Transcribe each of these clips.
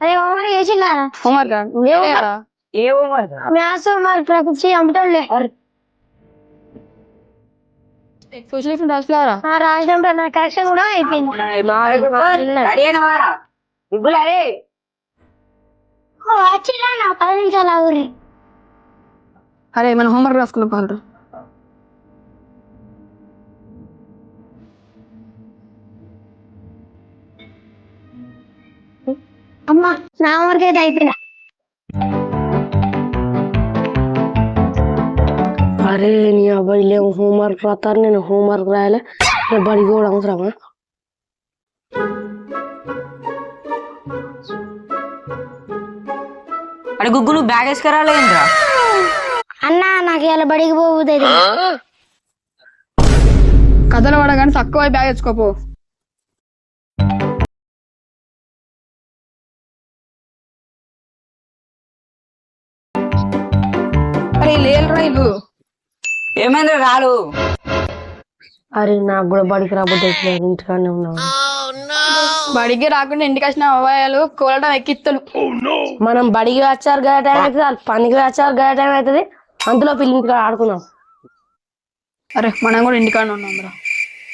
అదే హోంవర్క్ చేసిందా హోంవర్క్ ఏ హోంవర్క్ మ్యాథ్స్ హోంవర్క్ ప్రకృతి అమ్మటంలే సోషల్ ఎఫెక్ట్ రాసులారా రాసినప్పుడు నా కరెక్షన్ కూడా అయిపోయింది. అరే వచ్చిరా నా పది నిమిషాలు ఆగురి అరే మన హోంవర్క్ రాసుకున్నాం పాలు అమ్మా నా హోంవర్క్ అయితే అరే నీ అబ్బాయి లేవు హోంవర్క్ రాస్తారు నేను హోంవర్క్ రాయాలి. రేపు బడికి కూడా అవసరమా? అరే గుగ్గు నువ్వు బ్యాగ్ వేసుకురాలేదురా అన్న నాకు ఇలా బడికి పోతుంది కథలు పడగానే తక్కువ బ్యాగ్ తెచ్చుకోపో. అరే లేరు రైలు ఏమైందిరా రాలు? అరే నాకు కూడా బడికి రాబోతే ఇంటికానే ఉన్నావు బడికి రాకుండా ఇంటికి వచ్చిన అవ్వాయాలు కోలటం ఎక్కిత్తలు. మనం బడికి వచ్చారు గద టైం అవుతుంది వాళ్ళు పనికి వచ్చారు గద టైం అవుతుంది అంతలో పిల్లలు ఆడుకుందాం. అరే మనం కూడా ఇంటికాడ ఉన్నాం రా.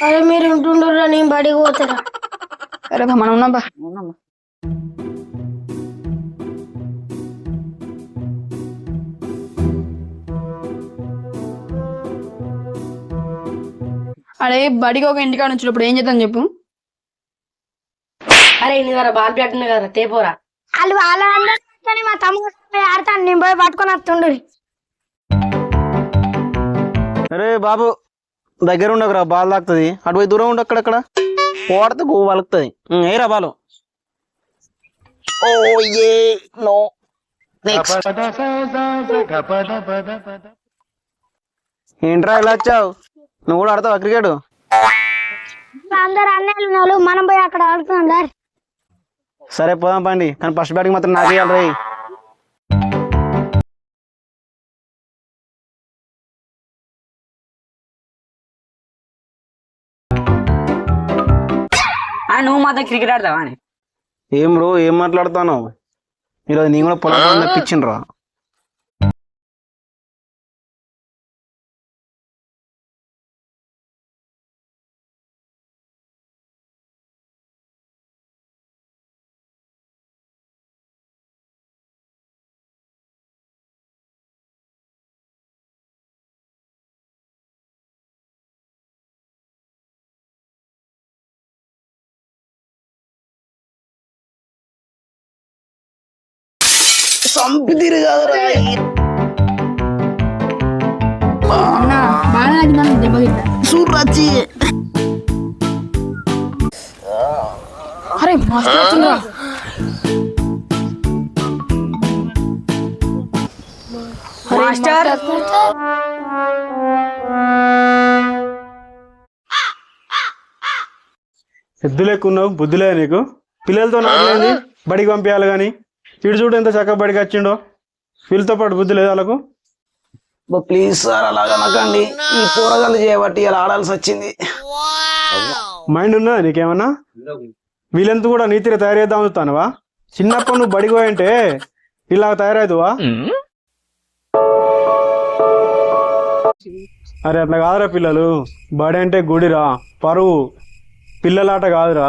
అరే మీరు ఉంటుండ్రా నేను బడికి పోతారా. అరే బా, మనం ఉన్నాం బా అరే బడికి ఒక ఇంటికాడ నుంచి ఇప్పుడు ఏం చేద్దాం చెప్పు. అరే నీ దగ్గర బాల్ బ్యాట్ ఉంది కదా తేపోరా వాళ్ళు వాళ్ళ అందరినీ మా తమ్ముడు పోయి ఆడతాను నేను పోయి పట్టుకొని వస్తుండ్రు అరే బాబు దగ్గర ఉండకురా బాల్ తాకుతుంది అటు పోయి దూరం ఉండు అక్కడక్కడ. పోడితే గో వలుకుతుంది ఏరా బాలు. ఓ ఏ నో. ఏంట్రా ఇలా వచ్చావు? నువ్వు కూడా ఆడతావా క్రికెట్? అందరు అన్నయ్యలు ఉన్నారు మనం పోయి అక్కడ ఆడుతున్నాం సార్. సరే పోదాం పండి. కానీ ఫస్ట్ బ్యాటింగ్ మాత్రం నాకు ఇవ్వాలి రే ఆ, నువ్వు మాత్రం క్రికెట్ ఆడతావా అని? ఏం బ్రో ఏం మాట్లాడుతావు ఈరోజు నేను కూడా పొలం తెప్పించిండ్రా అన్న బాగా ఆడిందని దెబ్బ గిట్ట అరే మస్తు వచ్చిందిరా. మాస్టర్. ఎద్దు లేకున్నావు బుద్ధి లేదు నీకు? పిల్లలతో నాటలేంది? బడికి పంపించాలి కానీ ఇటు చూడు ఎంత చక్కగా బడికి వచ్చిండో. వీళ్ళతో పాటు బుద్ధి లేదు వాళ్ళకు? ప్లీజ్ సార్ అలాగా అనకండి. ఈ పోరగాళ్ళు చేయబట్టి ఇలా ఆడాల్సి వచ్చింది. మైండ్ ఉన్నదా నీకేమన్నా? వీళ్ళంతా కూడా నీతిగా తయారవుదాం అనుతానవా చిన్నప్పుడు నువ్వు బడికి పోయంటే ఇలా తయారవుదువా అరే అట్లా కాదురా పిల్లలు. బడి అంటే గుడిరా పరువు. పిల్లలాట కాదురా.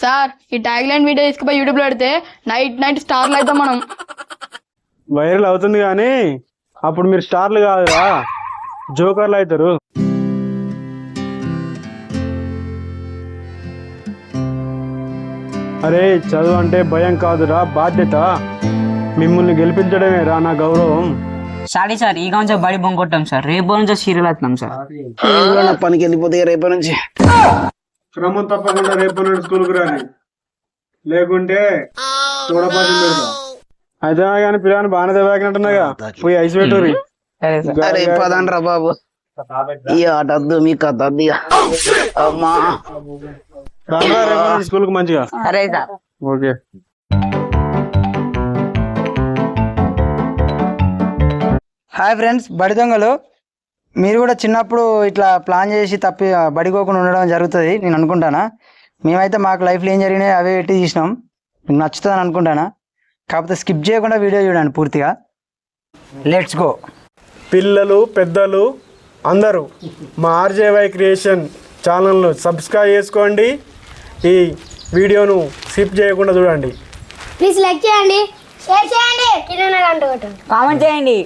సార్ ఈ ట్యాగ్ లైన్ వీడియో తీసుకుపోయి యూట్యూబ్లో పెడితే నైట్ నైట్ స్టార్లు అవుతాం మనం. వైరల్ అవుతుంది కానీ అప్పుడు మీరు స్టార్లు కాదురా జోకర్లు అవుతారు. అరే చదువు అంటే భయం కాదురా బాధ్యత. మిమ్మల్ని గెలిపించడమే రా నా గౌరవం. సారీ సార్ ఈ నుంచి బడి బొంగొట్టాం సార్. రేపు నుంచి సీరియల్ అవుతున్నాం సార్. పనికి వెళ్ళిపోతే రేపటి నుంచి. క్రమం తప్పకుండా రేపు నుండి స్కూల్కి రాని. లేకుంటే చూడపాటి అయితే కానీ పిల్లలు బాగానే దెబ్బకినట్టున్నాగా పోయి ఐస్ సార్ అరే పదండ్రా బాబు. ఈ ఆట వద్దు మీ కథ. అమ్మా. స్కూల్కి మంచిగా. సరే సార్. ఓకే. హాయ్ ఫ్రెండ్స్ బడి దొంగలు. మీరు కూడా చిన్నప్పుడు ఇట్లా ప్లాన్ చేసి తప్పి బడికోకుండా ఉండడం జరుగుతుంది నేను అనుకుంటానా? మేమైతే మాకు లైఫ్లో ఏం జరిగినాయి అవే పెట్టి తీసినాం. మీకు నచ్చుతుందని అనుకుంటానా? కాకపోతే స్కిప్ చేయకుండా వీడియో చూడండి పూర్తిగా. లెట్స్ గో పిల్లలు పెద్దలు అందరూ మా ఆర్జేవై క్రియేషన్ ఛానల్ను సబ్స్క్రైబ్ చేసుకోండి. ఈ వీడియోను స్కిప్ చేయకుండా చూడండి. ప్లీజ్ లైక్ చేయండి షేర్ చేయండి. కామెంట్ చేయండి.